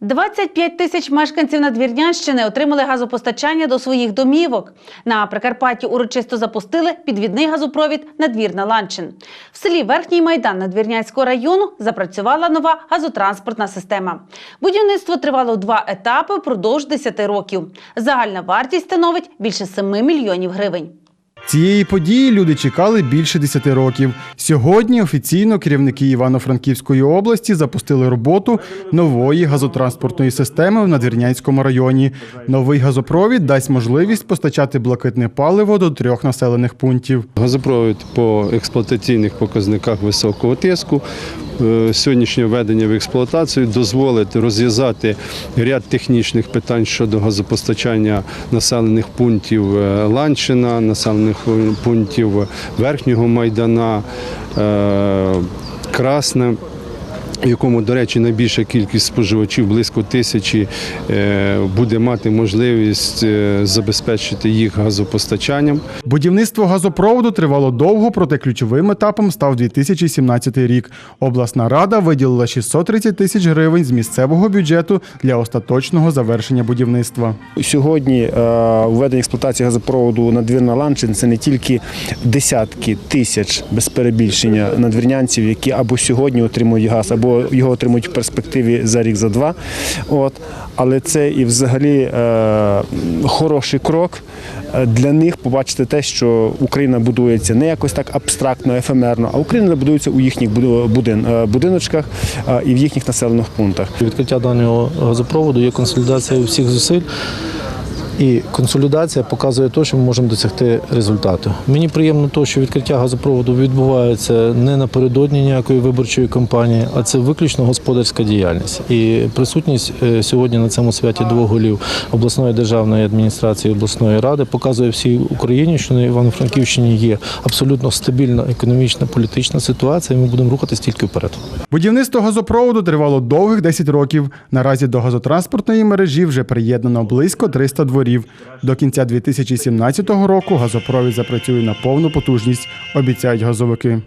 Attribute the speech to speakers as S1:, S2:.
S1: 25 тисяч мешканців Надвірнянщини отримали газопостачання до своїх домівок. На Прикарпатті урочисто запустили підвідний газопровід Надвірна Ланчин. В селі Верхній Майдан Надвірнянського району запрацювала нова газотранспортна система. Будівництво тривало два етапи впродовж 10 років. Загальна вартість становить більше 7 мільйонів гривень.
S2: Цієї події люди чекали більше 10 років. Сьогодні офіційно керівники Івано-Франківської області запустили роботу нової газотранспортної системи в Надвірнянському районі. Новий газопровід дасть можливість постачати блакитне паливо до трьох населених пунктів.
S3: Газопровід по експлуатаційних показниках високого тиску. Е, Сьогоднішнє введення в експлуатацію дозволить розв'язати ряд технічних питань щодо газопостачання населених пунктів е, Ланчина, населених пунктів Верхнього Майдана, е, Красне. В якому, до речі, найбільша кількість споживачів близько тисячі е, буде мати можливість е, забезпечити їх газопостачанням.
S2: Будівництво газопроводу тривало довго, проте ключовим етапом став 2017 рік. Обласна рада виділила 630 тисяч гривень з місцевого бюджету для остаточного завершення будівництва.
S4: Сьогодні е, введення експлуатації газопроводу надвірна Ланчин це не тільки десятки тисяч без перебільшення надвірнянців, які або сьогодні отримують газ, або його отримують в перспективі за рік, за два. От. Але це і взагалі е, хороший крок е, для них побачити те, що Україна будується не якось так абстрактно, ефемерно, а Україна будується у їхніх будин, е, будиночках е, і в їхніх населених пунктах.
S5: Відкриття даного газопроводу є консолідація всіх зусиль. І консолідація показує те, що ми можемо досягти результату. Мені приємно те, що відкриття газопроводу відбувається не напередодні ніякої виборчої кампанії, а це виключно господарська діяльність. І присутність е, сьогодні на цьому святі двох голів обласної державної адміністрації обласної ради показує всій Україні, що на Івано-Франківщині є абсолютно стабільна економічна політична ситуація. і Ми будемо рухатись тільки вперед.
S2: Будівництво газопроводу тривало довгих 10 років. Наразі до газотранспортної мережі вже приєднано близько 300 дворів. До кінця 2017 року газопровід запрацює на повну потужність, обіцяють газовики.